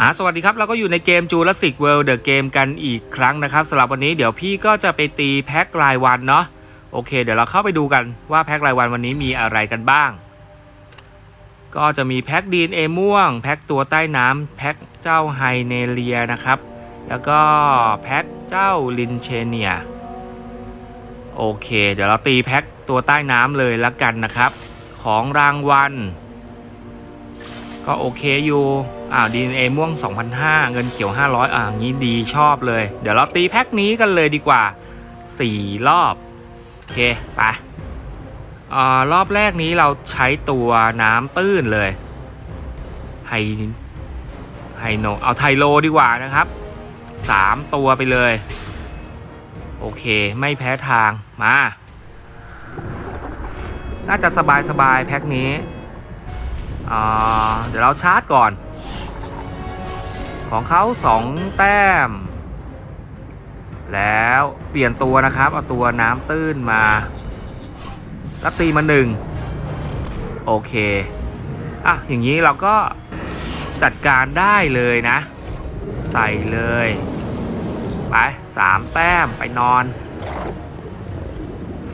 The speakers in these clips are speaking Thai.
อ่าสวัสดีครับ เราก็อยู่ในเกม Jurassic World The Game กันอีกครั้งนะครับสำหรับวันนี้เดี๋ยวพี่ก็จะไปตีแพ็ครายวันเนาะโอเค เดี๋ยวเราเข้าไปดูกันว่าแพ็ครายวันวันนี้มีอะไรกันบ้าง ก็จะมีแพ็คดีนเอม่วง แพ็คตัวใต้น้ำแพ็คเจ้าไฮเนเลียนะครับ แล้วก็แพ็คเจ้าลินเชเนีย โอเค เดี๋ยวเราตีแพ็คตัวใต้น้ำเลยละกันนะครับ ของรางวัล ก็โอเคอยู่อ่าดีเอม่วง 2,500 เงินเขียว 500 อ่างี้ดีชอบเลย เดี๋ยวเราตีแพ็คนี้กันเลยดีกว่า 4 รอบ โอเค ไปอ่ารอบแรกนี้เราใช้ตัวน้ำตื้นเลย ไฮไฮโน เอาไทโลดีกว่านะครับ 3 ตัวไปเลย โอเค ไม่แพ้ทาง มา น่าจะสบายสบายแพ็คนี้ เดี๋ยวเราชาร์จก่อน ของเขา2แต้ม แล้วเปลี่ยนตัวนะครับ เอาตัวน้ำตื้นมา แล้วตีมาหนึ่ง โอเค อะ อย่างนี้เราก็จัดการได้เลยนะ ใส่เลย ไปสามแต้มไปนอน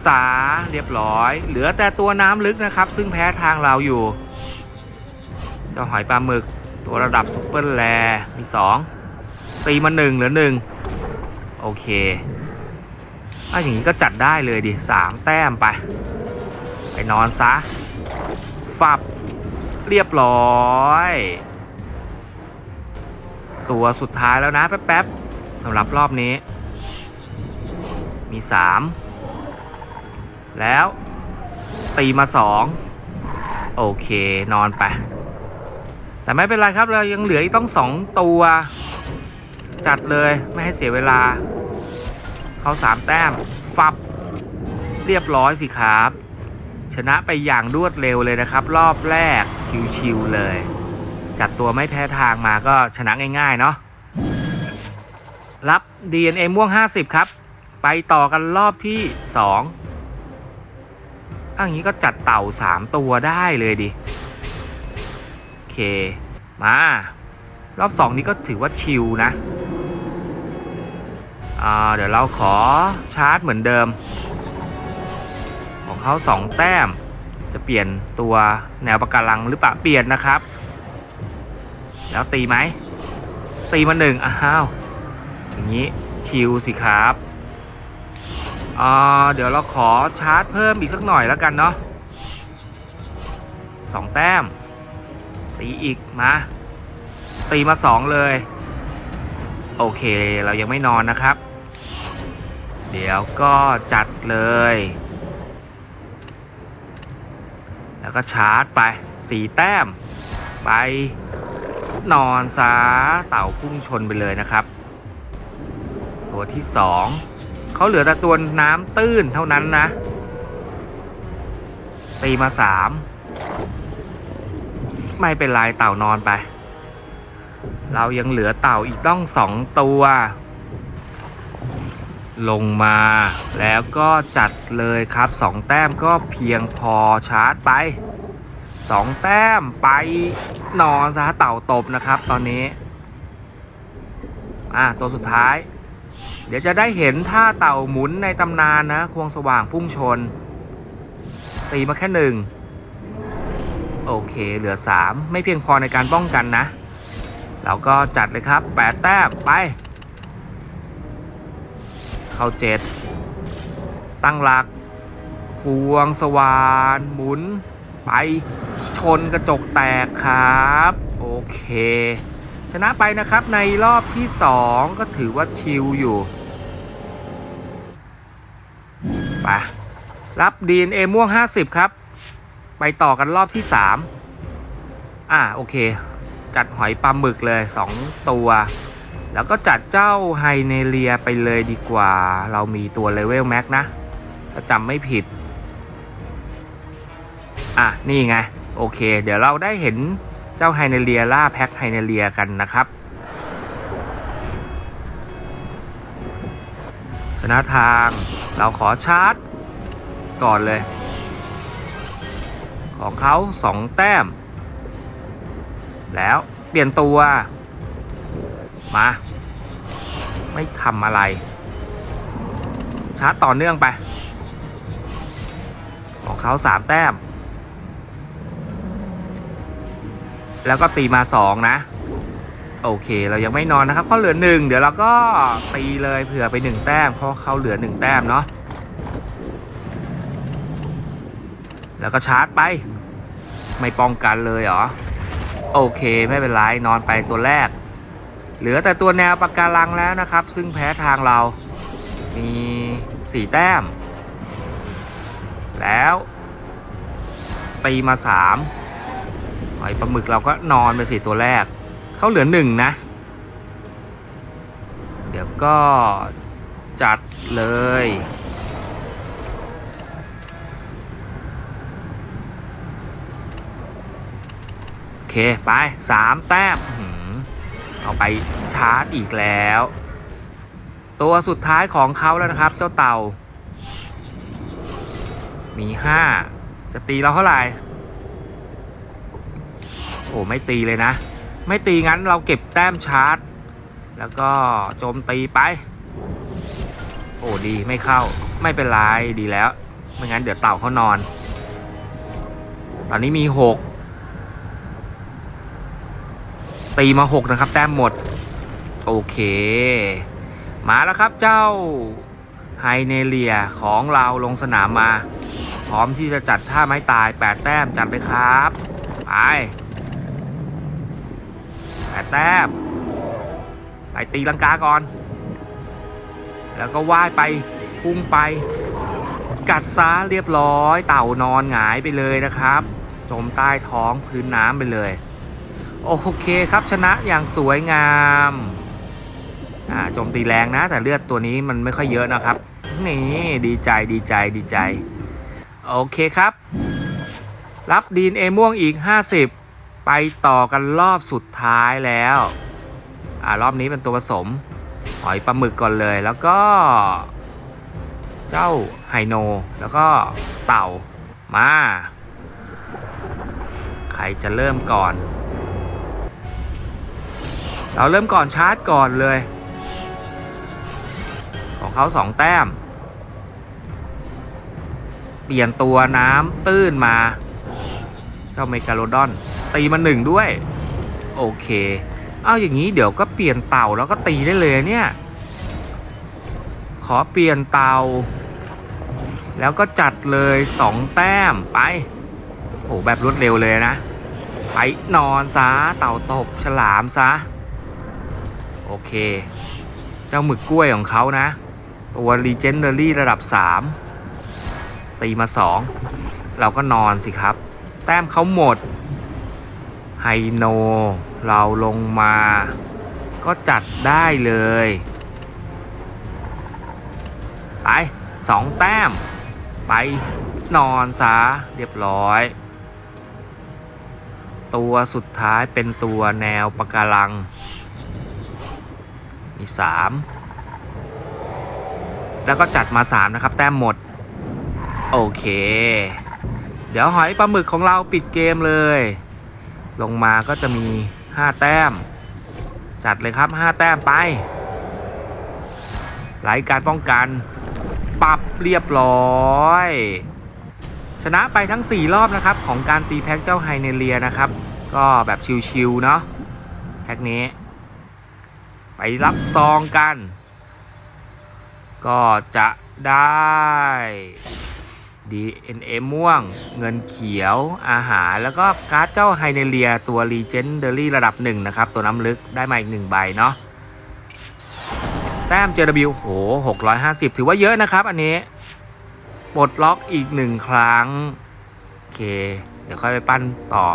สาเรียบร้อย เหลือแต่ตัวน้ำลึกนะครับ ซึ่งแพ้ทางเราอยู่ เจ้าหอยปลาหมึก ตัวระดับซุปเปอร์แลมี2ตีมาหนึ่งเหลือหนึ่งโอเคถ้าอย่างนี้ก็จัดได้เลยดิสามแต้มไป ไปนอนซะฟับเรียบร้อย ตัวสุดท้ายแล้วนะ แป๊บๆ สำหรับรอบนี้ มี 3 แล้วตีมา 2 โอเคนอนไป แต่ไม่เป็นไรครับเรายังเหลืออีกต้องสองตัว จัดเลยไม่ให้เสียเวลา เขาสามแต้ม ฟับ เรียบร้อยสิครับ ชนะไปอย่างรวดเร็วเลยนะครับ รอบแรกชิวๆเลย จัดตัวไม่แพ้ทางมาก็ชนะง่ายๆเนาะ รับ DNA ม่วง 50 ครับ ไปต่อกันรอบที่ 2อันนี้ก็จัดเต่า 3 ตัวได้เลยดิ โอเค มา รอบสองนี้ก็ถือว่าชิลนะอ่าเดี๋ยวเราขอชาร์จเหมือนเดิม ของเขาสองแต้ม จะเปลี่ยนตัวแนวปะการังหรือเปล่าเปลี่ยนนะครับ แล้วตีไหม ตีมาหนึ่งอ้าว อย่างนี้ชิลสิครับอ่าเดี๋ยวเราขอชาร์จเพิ่มอีกสักหน่อยแล้วกันเนาะสองแต้ม ตีอีกมา ตีมาสองเลย โอเคเรายังไม่นอนนะครับ เดี๋ยวก็จัดเลย แล้วก็ชาร์จไปสีแต้ม ไปนอนซาเต่าพุ่งชนไปเลยนะครับ ตัวที่สองเขาเหลือแต่ตัวน้ำตื้นเท่านั้นนะ ตีมาสามไม่เป็นไรเต่านอนไป เรายังเหลือเต่าอีกต้องสองตัว ลงมาแล้วก็จัดเลยครับสองแต้มก็เพียงพอชาร์จไปสองแต้มไปนอนซะเต่าตบนะครับตอนนี้ อะตัวสุดท้าย เดี๋ยวจะได้เห็นท่าเต่าหมุนในตำนานนะ ควงสว่างพุ่งชน ตีมาแค่หนึ่งโอเคเหลือ 3 ไม่เพียงพอในการป้องกันนะ เราก็จัดเลยครับ 8 แต้มไป เข้า 7 ตั้งหลัก ควงสว่านหมุน ไป ชนกระจกแตกครับ โอเค ชนะไปนะครับในรอบที่ 2 ก็ถือว่าชิลอยู่ ไป รับ DNA ม่วง 50 ครับ ไปต่อกันรอบที่ 3 อ่าโอเค จัดหอยปลาหมึกเลย 2 ตัว แล้วก็จัดเจ้าไฮเนเลียไปเลยดีกว่า เรามีตัวเลเวลแม็กนะถ้าจำไม่ผิด อะ นี่ไง โอเค เดี๋ยวเราได้เห็นเจ้าไฮเนเลียล่าแพ็คไฮเนเลียกันนะครับชนะทางเราขอชาร์จ ก่อนเลย ของเขาสองแต้ม แล้วเปลี่ยนตัว มา ไม่ทำอะไร ชาร์จต่อเนื่องไป ของเขาสามแต้ม แล้วก็ตีมาสองนะโอเค เรายังไม่นอนนะครับเขาเหลือหนึ่งเดี๋ยวเราก็ตีเลยเผื่อไปหนึ่งแต้มเพราะเขาเหลือหนึ่งแต้มเนาะ แล้วก็ชาร์จไป ไม่ป้องกันเลยเหรอ โอเคไม่เป็นไรนอนไปตัวแรก เหลือแต่ตัวแนวปากการังแล้วนะครับ ซึ่งแพ้ทางเรา มีสี่แต้ม แล้วตีมาสามหอยปลาหมึกเราก็นอนไปสี่ตัวแรก เขาเหลือหนึ่งนะ เดี๋ยวก็จัดเลย เคไปสามแต้มเอาไปชาร์จอีกแล้ว ตัวสุดท้ายของเขาแล้วนะครับ เจ้าเต่า มีห้าจะตีเราเท่าไหร่ โอ้ไม่ตีเลยนะ ไม่ตีงั้นเราเก็บแต้มชาร์จ แล้วก็โจมตีไป โอ้ดีไม่เข้าไม่เป็นไรดีแล้ว ไม่งั้นเดี๋ยวเต่าเขานอน ตอนนี้มีหก ตีมาหกนะครับ แต้มหมด โอเค มาแล้วครับเจ้าไฮเนเลียของเราลงสนามมา พร้อมที่จะจัดท่าไม้ตาย 8 แต้มจัดเลยครับ ไปแปดแต้มไปตีลังกาก่อน แล้วก็ว่ายไปพุ่งไป กัดซ้าเรียบร้อย เต่านอนหงายไปเลยนะครับ จมใต้ท้องพื้นน้ำไปเลย โอเคครับชนะอย่างสวยงามอ่าโจมตีแรงนะ แต่เลือดตัวนี้มันไม่ค่อยเยอะนะครับ นี่ดีใจดีใจดีใจ โอเคครับ รับดีนเอม่วงอีก 50 ไปต่อกันรอบสุดท้ายแล้วอ่ารอบนี้เป็นตัวผสมหอยปลาหมึกก่อนเลยแล้วก็ เจ้าไฮโน แล้วก็เต่ามา ใครจะเริ่มก่อน เราเริ่มก่อนชาร์จก่อนเลย ของเขาสองแต้ม เปลี่ยนตัวน้ำตื้นมา เจ้าเมกาโลดอน ตีมาหนึ่งด้วย โอเค เอาอย่างนี้เดี๋ยวก็เปลี่ยนเต่าแล้วก็ตีได้เลยเนี่ย ขอเปลี่ยนเต่า แล้วก็จัดเลยสองแต้มไป โอ้แบบรวดเร็วเลยนะ ไปนอนซะเต่าตบฉลามซะ อเค เจ้าหมึกกล้วยของเขานะ ตัว Legendary ระดับ 3 ตีมา 2 เราก็นอนสิครับ แต้มเขาหมด ไฮโน เราลงมา ก็จัดได้เลย ไปสองแต้ม ไปนอนซะเรียบร้อย ตัวสุดท้ายเป็นตัวแนวปะการัง มีสามแล้วก็จัดมาสามนะครับ แต้มหมด โอเค เดี๋ยวหอยปลาหมึกของเราปิดเกมเลย ลงมาก็จะมีห้าแต้ม จัดเลยครับห้าแต้มไปไล่การป้องกันปรับเรียบร้อย ชนะไปทั้ง 4 รอบนะครับ ของการตีแพ็กเจ้าไฮเนเลียนะครับ ก็แบบชิวๆเนาะแพ็กนี้ ไปรับซองกัน ก็จะได้ DNA ม่วง เงินเขียวอาหาร แล้วก็การ์ดเจ้าไฮเนเลียตัว Legendary ระดับหนึ่งนะครับ ตัวน้ำลึกได้มาอีกหนึ่งใบเนาะแต้ม JW โห 650 ถือว่าเยอะนะครับ อันนี้ปลดล็อกอีกหนึ่งครั้ง โอเค เดี๋ยวค่อยไปปั้นต่อ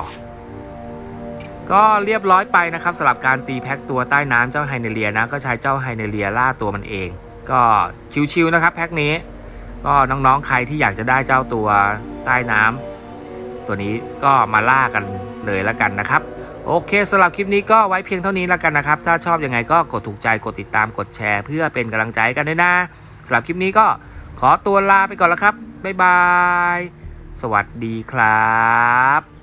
ก็เรียบร้อยไปนะครับสำหรับการตีแพ็กตัวใต้น้ำเจ้าไฮเนเลียนะ ก็ใช้เจ้าไฮเนเลียล่าตัวมันเอง ก็ชิวๆนะครับแพ็กนี้ ก็น้องๆใครที่อยากจะได้เจ้าตัวใต้น้ำตัวนี้ก็มาล่ากันเลยแล้วกันนะครับ โอเคสำหรับคลิปนี้ก็ไว้เพียงเท่านี้แล้วกันนะครับ ถ้าชอบยังไงก็กดถูกใจกดติดตามกดแชร์ เพื่อเป็นกำลังใจกันด้วยนะสำหรับคลิปนี้ก็ขอตัวลาไปก่อนแล้วครับบ๊ายบายสวัสดีครับ